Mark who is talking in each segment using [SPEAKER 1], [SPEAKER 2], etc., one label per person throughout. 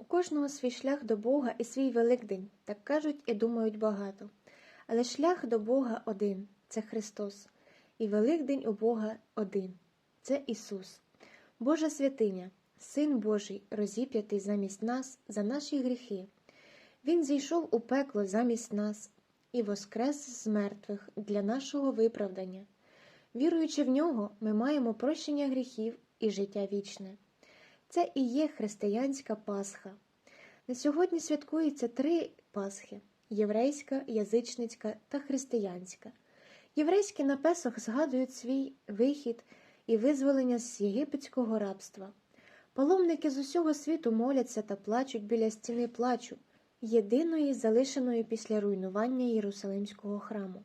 [SPEAKER 1] У кожного свій шлях до Бога і свій Великдень, так кажуть і думають багато. Але шлях до Бога один це Христос, і Великдень у Бога один це Ісус, Божа святиня, Син Божий, розіп'ятий замість нас за наші гріхи. Він зійшов у пекло замість нас і воскрес з мертвих для нашого виправдання. Віруючи в нього, ми маємо прощення гріхів і життя вічне. Це і є християнська Пасха. На сьогодні святкується три Пасхи єврейська, язичницька та християнська. Єврейські на Песах згадують свій вихід і визволення з єгипетського рабства. Паломники з усього світу моляться та плачуть біля стіни плачу, єдиної залишеної після руйнування Єрусалимського храму.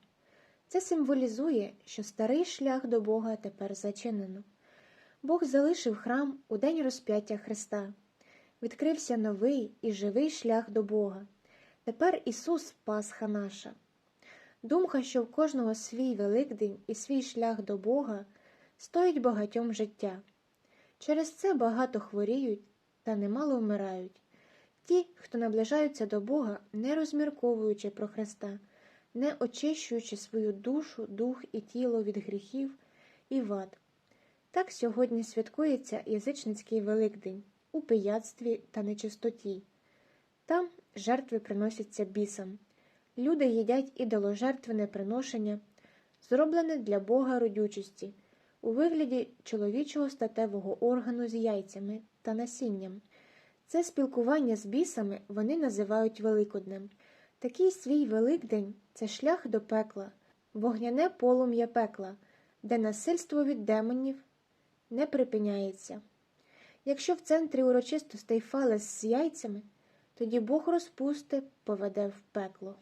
[SPEAKER 1] Це символізує, що старий шлях до Бога тепер зачинено. Бог залишив храм у день розп'яття Христа. Відкрився новий і живий шлях до Бога. Тепер Ісус Пасха наша. Думка, що в кожного свій Великдень і свій шлях до Бога стоїть багатьом життя. Через це багато хворіють та немало вмирають. Ті, хто наближаються до Бога, не розмірковуючи про Христа, не очищуючи свою душу, дух і тіло від гріхів і вад. Так сьогодні святкується язичницький Великдень у пияцтві та нечистоті. Там жертви приносяться бісам. Люди їдять ідоложертвене приношення, зроблене для Бога родючості, у вигляді чоловічого статевого органу з яйцями та насінням. Це спілкування з бісами вони називають Великоднем. Такий свій Великдень це шлях до пекла, вогняне полум'я пекла, де насильство від демонів не припиняється. Якщо в центрі урочистостей фалес з яйцями, тоді Бог розпусти поведе в пекло.